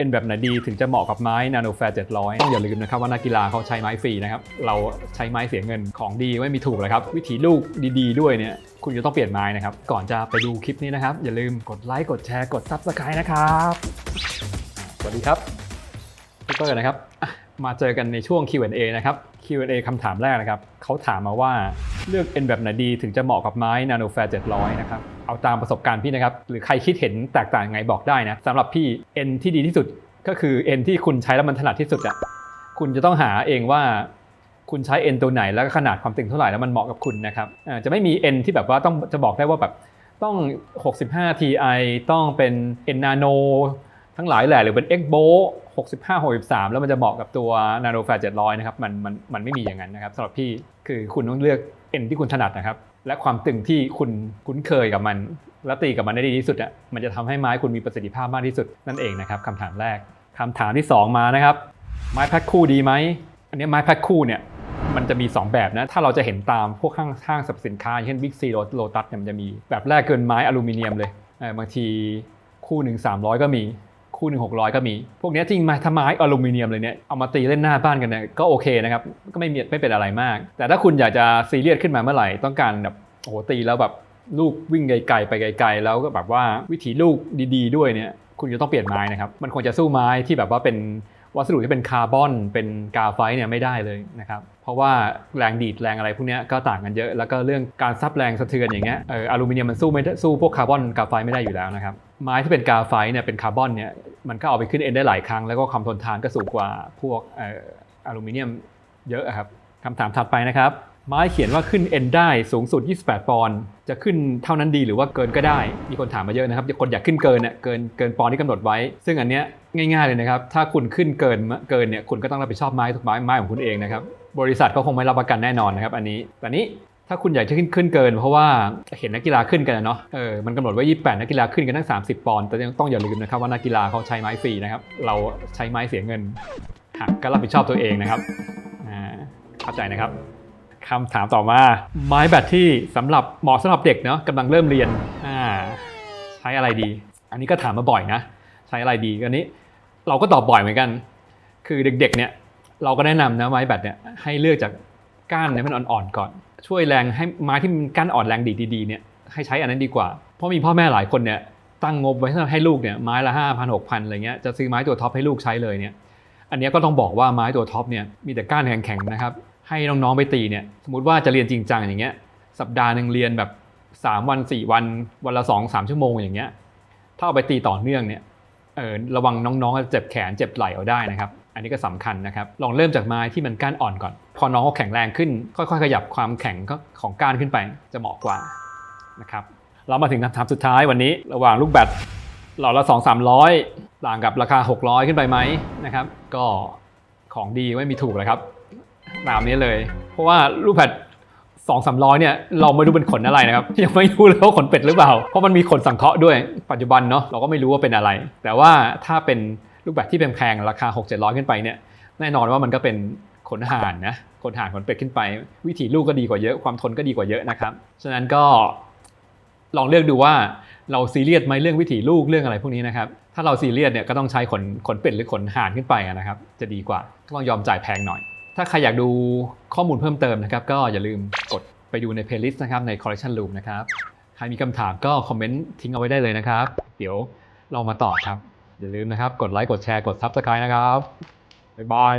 เป็นแบบไหนดีถึงจะเหมาะกับไม้นาโนแฟร์700 ต้องอย่าลืมนะครับว่านักกีฬาเขาใช้ไม้ฟรีนะครับ เราใช้ไม้เสียเงินของดีไม่มีถูกเลยครับ วิถีลูกดีๆ ด้วยเนี่ย คุณจะต้องเปลี่ยนไม้นะครับ ก่อนจะไปดูคลิปนี้นะครับ อย่าลืมกดไลค์กดแชร์กด Subscribe นะครับ สวัสดีครับพี่เปิ้ลนะครับ มาเจอกันในช่วง Q&A นะครับ Q&A คำถามแรกนะครับ เขาถามมาว่าเลือกเป็นแบบไหนดีถึงจะเหมาะกับไม้นาโนแฟร์700 นะครับ เอาตามประสบการณ์พี่นะครับ หรือใครคิดเห็นแตกต่างไงบอกได้นะสำหรับพี่เอ็นที่ดีที่สุดก็คือเอ็นที่คุณใช้แล้วมันถนัดที่สุดอะคุณจะต้องหาเองว่าคุณใช้เอ็นตัวไหนแล้วก็ขนาดความตึงเท่าไหร่แล้วมันเหมาะกับคุณนะครับจะไม่มีเอ็นที่แบบว่าต้องจะบอกได้ว่าแบบต้อง 65 Ti ต้องเป็นเอ็นนาโน ทั้งหลายแหละหรือเป็น X b o 65 63 แล้วมันจะเหมาะกับตัว Nano f a 700 นะครับ มันมันมันไม่มีอย่างนั้นนะครับสำหรับพี่คือคุณต้องเลือกเอ็นที่คุณถนัดนะครับ และความตึงที่คุณคุ้นเคยกับมัน และตีกับมันได้ดีที่สุดอะมันจะทำให้ไม้คุณมีประสิทธิภาพมากที่สุดนั่นเองนะครับคำถามแรกคำถามที่สองมานะครับ ไม้แพ็คคู่ดีไหมอันนี้ไม้แพ็คคู่เนี่ยมันจะมี 2 แบบนะ ถ้าเราจะเห็นตามพวกห้างห้างสรรพสินค้าอย่างเช่นบิ๊กซีโลตัสเนี่ยมันจะมีแบบแรกเกินไม้อลูมิเนียมเลย บางทีคู่หนึ่ง300 ก็มี คู่หนึ่ง600ก็มี พวกนี้จริงไม้ถ้าไม้อลูมิเนียมเลยเนี่ยเอามาตีเล่นหน้าบ้านกันเนี่ยก็โอเคนะครับก็ไม่มีไม่เป็นอะไรมาก แต่ถ้าคุณอยากจะซีเรียสขึ้นมาเมื่อไหร่ต้องการแบบโอ้โหตีแล้วแบบลูกวิ่งไกลๆไปไกล ๆ แล้วก็แบบว่าวิถีลูกดีๆ ด้วยเนี่ยคุณจะต้องเปลี่ยนไม้นะครับ มันควรจะสู้ไม้ที่แบบว่าเป็นวัสดุที่เป็นคาร์บอนเป็นกาไฟเนี่ยไม่ได้เลยนะครับ เพราะว่าแรงดีดแรงอะไรพวกนี้ก็ต่างกันเยอะ แล้วก็เรื่องการซับแรงสะเทือนอย่างเงี้ยเอออลูมิเนียมมันสู้ไม่สู้พวกคาร์บอนกาไฟไม่ได้อยู่แล้วนะครับ ไม้ที่เป็นกาไฟเนี่ยเป็นคาร์บอนเนี่ยมันก็เอาไปขึ้นเอ็นได้หลายครั้ง แล้วก็ความทนทานก็สูงกว่าพวกอลูมิเนียมเยอะอะครับคำถามถัดไปนะครับ ไม้เขียนว่าขึ้นเอ็นได้สูงสุด 28 ปอนด์จะขึ้นเท่านั้นดีหรือว่าเกินก็ได้ มีคนถามมาเยอะนะครับคนอยากขึ้นเกินเนี่ยเกินเกินปอนด์ที่กำหนดไว้ ซึ่งอันเนี้ยง่ายๆเลยนะครับ ถ้าคุณขึ้นเกินเกินเนี่ยคุณก็ต้องรับผิดชอบไม้ทุกไม้ไม้ของคุณเองนะครับบริษัทก็คงไม่รับประกันแน่นอนนะครับอันนี้แต่นี้ ถ้าคุณอยากจะขึ้นขึ้นเกิน เพราะว่าเห็นนักกีฬาขึ้นกันอะเนาะเออมันกำหนดไว้ 28 นักกีฬาขึ้นกันทั้ง 30 ปอนด์แต่ยังต้องอย่าลืมนะครับว่านักกีฬาเขาใช้ไม้ฟรีนะครับ เราใช้ไม้เสียเงินหักก็รับผิดชอบตัวเองนะครับอ่าเข้าใจนะครับคำถามต่อมาไม้แบตที่สำหรับเหมาะสำหรับเด็กเนาะกำลังเริ่มเรียนอ่าใช้อะไรดี อันนี้ก็ถามมาบ่อยนะ ใช้อะไรดีอันนี้เราก็ตอบบ่อยเหมือนกัน คือเด็กๆเนี่ยเราก็แนะนำนะไม้แบตเนี่ยให้เลือกจาก ก้านเนี่ยมันอ่อนๆก่อน ช่วยแรงให้ไม้ที่มันก้านอ่อนแรงดีดีๆเนี่ยให้ใช้อันนั้นดีกว่า เพราะมีพ่อแม่หลายคนเนี่ยตั้งงบไว้ให้ลูกเนี่ยไม้ละห้าพันหกพันอะไรเงี้ยจะซื้อไม้ตัวท็อปให้ลูกใช้เลยเนี่ยอันเนี้ยก็ต้องบอกว่าไม้ตัวท็อปเนี่ยมีแต่ก้านแข็งๆนะครับให้น้องๆไปตีเนี่ยสมมติว่าจะเรียนจริงจังอย่างเงี้ยสัปดาห์หนึ่งเรียนแบบ 3 วัน 4 วัน วันละ 2 3 ชั่วโมงอย่างเงี้ยถ้าเอาไปตีต่อเนื่องเนี่ยเออระวังน้องๆจะเจ็บแขนเจ็บไหล่เอาได้นะครับ อันนี้ก็สำคัญนะครับ ลองเริ่มจากไม้ที่มันก้านอ่อนก่อน พอน้องเขาแข็งแรงขึ้น ค่อยๆ ขยับความแข็งของก้านขึ้นไปจะเหมาะกว่านะครับ เรามาถึงคำถามสุดท้ายวันนี้ ระหว่างลูกแบตหลอดละ2 3 0 0ต่างกับราคา 600 ขึ้นไปไหมนะครับ ก็ของดีไม่มีถูกเลยครับตามนี้เลย เพราะว่าลูกแพดสองสามร้อยเนี่ยเราไม่รู้เป็นขนอะไรนะครับยังไม่รู้เลยว่าขนเป็ดหรือเปล่า เพราะมันมีขนสังเคราะห์ด้วยปัจจุบันเนาะเราก็ไม่รู้ว่าเป็นอะไร แต่ว่าถ้าเป็น ลูกแบดที่แพงๆราคา 6 7 0 0 ขึ้นไปเนี่ยแน่นอนว่ามันก็เป็นขนห่านนะขนห่านขนเป็ดขึ้นไป วิถีลูกก็ดีกว่าเยอะความทนก็ดีกว่าเยอะนะครับฉะนั้นก็ลองเลือกดูว่าเราซีเรียสไหมเรื่องวิถีลูกเรื่องอะไรพวกนี้นะครับ ถ้าเราซีเรียสเนี่ยก็ต้องใช้ขนขนเป็ดหรือขนห่านขึ้นไปนะครับ จะดีกว่าก็ต้องยอมจ่ายแพงหน่อย ถ้าใครอยากดูข้อมูลเพิ่มเติมนะครับ ก็อย่าลืมกดไปดูในเพลย์ลิสต์นะครับใน Collection Room นะครับ ใครมีคำถามก็คอมเมนต์ทิ้งเอาไว้ได้เลยนะครับ เดี๋ยวเรามาตอบครับ อย่าลืมนะครับ กดไลค์ กดแชร์ กด Subscribe นะครับ บ๊ายบาย